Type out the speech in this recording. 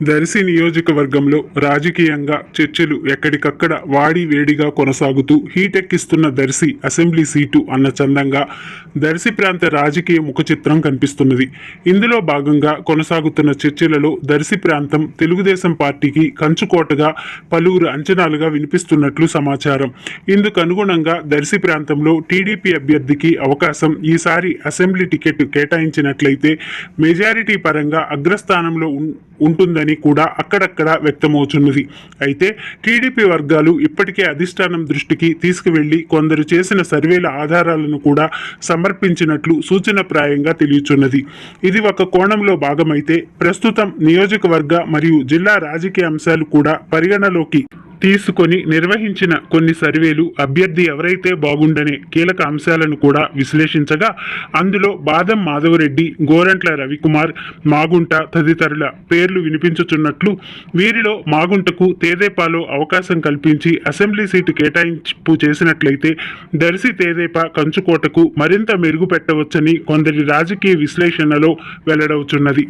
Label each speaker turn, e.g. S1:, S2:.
S1: దర్శి నియోజకవర్గంలో రాజకీయంగా చర్చలు ఎక్కడికక్కడ వాడి వేడిగా కొనసాగుతూ హీటెక్కిస్తున్న దర్శి అసెంబ్లీ సీటు అన్న చందంగా దర్శి ప్రాంత రాజకీయ ముఖ చిత్రం కనిపిస్తున్నది. ఇందులో భాగంగా కొనసాగుతున్న చర్చలలో దర్శి ప్రాంతం తెలుగుదేశం పార్టీకి కంచుకోటగా పలువురు అంచనాలుగా వినిపిస్తున్నట్లు సమాచారం. ఇందుకు అనుగుణంగా దర్శి ప్రాంతంలో టీడీపీ అభ్యర్థికి అవకాశం ఈసారి అసెంబ్లీ టికెట్ కేటాయించినట్లయితే మెజారిటీ పరంగా అగ్రస్థానంలో ఉం- ఉంటుందని కూడా అక్కడక్కడ వ్యక్తమవుతున్నది అయితే టీడీపీ వర్గాలు ఇప్పటికే అధిష్టానం దృష్టికి తీసుకువెళ్ళి కొందరు చేసిన సర్వేల ఆధారాలను కూడా సమర్పించినట్లు సూచనప్రాయంగా తెలియచున్నది. ఇది ఒక కోణంలో భాగమైతే ప్రస్తుతం నియోజకవర్గ మరియు జిల్లా రాజకీయ అంశాలు కూడా పరిగణలోకి తీసుకొని నిర్వహించిన కొన్ని సర్వేలు అభ్యర్థి ఎవరైతే బాగుండనే కీలక అంశాలను కూడా విశ్లేషించగా అందులో బాదం మాధవరెడ్డి గోరంట్ల రవికుమార్ మాగుంట తదితరుల పేర్లు వినిపించుచున్నట్లు వీరిలో మాగుంటకు తేదేపాలో అవకాశం కల్పించి అసెంబ్లీ సీటు కేటాయింపు చేసినట్లయితే దర్శి తేదేపా కంచుకోటకు మరింత మెరుగుపెట్టవచ్చని కొందరి రాజకీయ విశ్లేషణలో వెల్లడవుచున్నది.